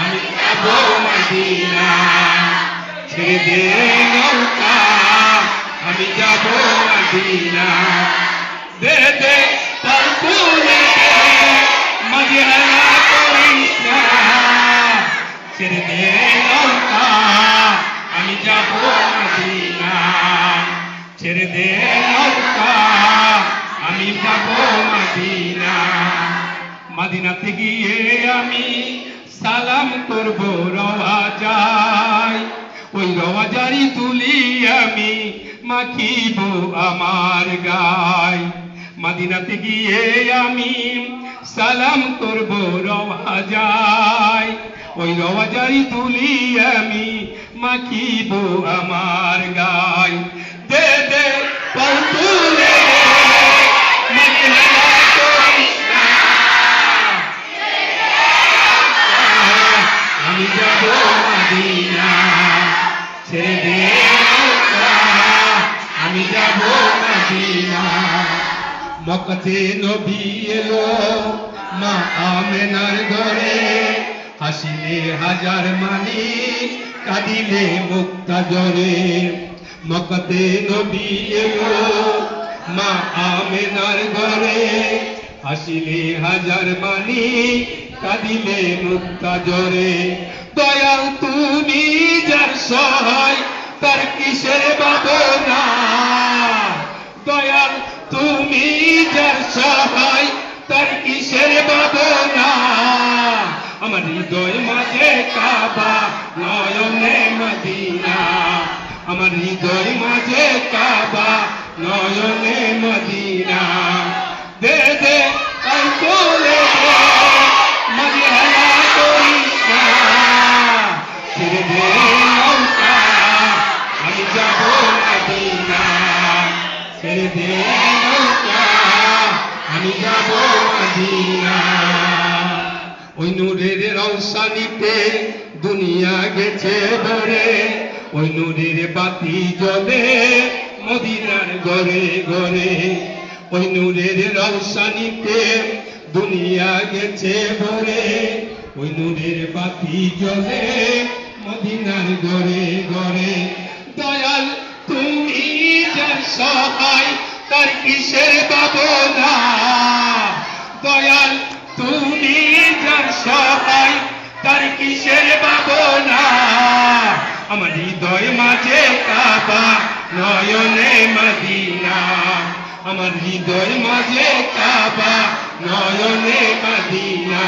আমি যাব মদিনা ছেড়ে দে নৌকা আমি যাব মদিনা দে দে তার পুরে মদিনা করিস না ছেড়ে দে নৌকা, আমি যাব মদিনা। ছেড়ে দে নৌকা আমি মদিনাতে গিয়ে আমি সালাম করব, রওয়া যাই। ওই রওয়া জারি তুলি আমি মাখিব আমার গায় মদিনাতে গিয়ে আমি সালাম করব, রওয়া যাই। ওই রওয়া জারি তুলি আমি মাখিব আমার গায় দে দে মদিনা মকতে নবী এলো, মা আমেনার ঘরে হাসিলে হাজার মানি কাঁদিলে মুক্তা জরে মকতে নবী এলো, মা আমেনার ঘরে হাসিলে হাজার মানি কাঁদিলে মুক্তা জরে দয়াল তুমি যার সহায়, তার কিসের বাবনা সহায় তার কিসের বাবনা আমার হৃদয় মাঝে কাবা, নয়নে মদিনা। আমার হৃদয় মাঝে কাবা, নয়নে মদিনা। দে দে দে মাঝে হেলা করিস না ছেড়ে দে নৌকা, আমি যাব মদিনা। ছেড়ে দে নৌকা ওই নূরের রৌশানিতে দুনিয়া গেছে ভরে। ওই নূরের বাতি জ্বলে মদিনার ঘরে ঘরে। ওই নূরের রৌশানিতে দুনিয়া গেছে ভরে। ওই নূরের বাতি জ্বলে মদিনার ঘরে ঘরে। দয়াল, তুমি যার সহায়, তার কিসের বাবনা দয়াল, তুমি সহায়, তার কিসের বাবনা আমার হৃদয় মাঝে কাবা নয়নে মদিনা। আমার হৃদয় মাঝে কাবা নয়নে মদিনা।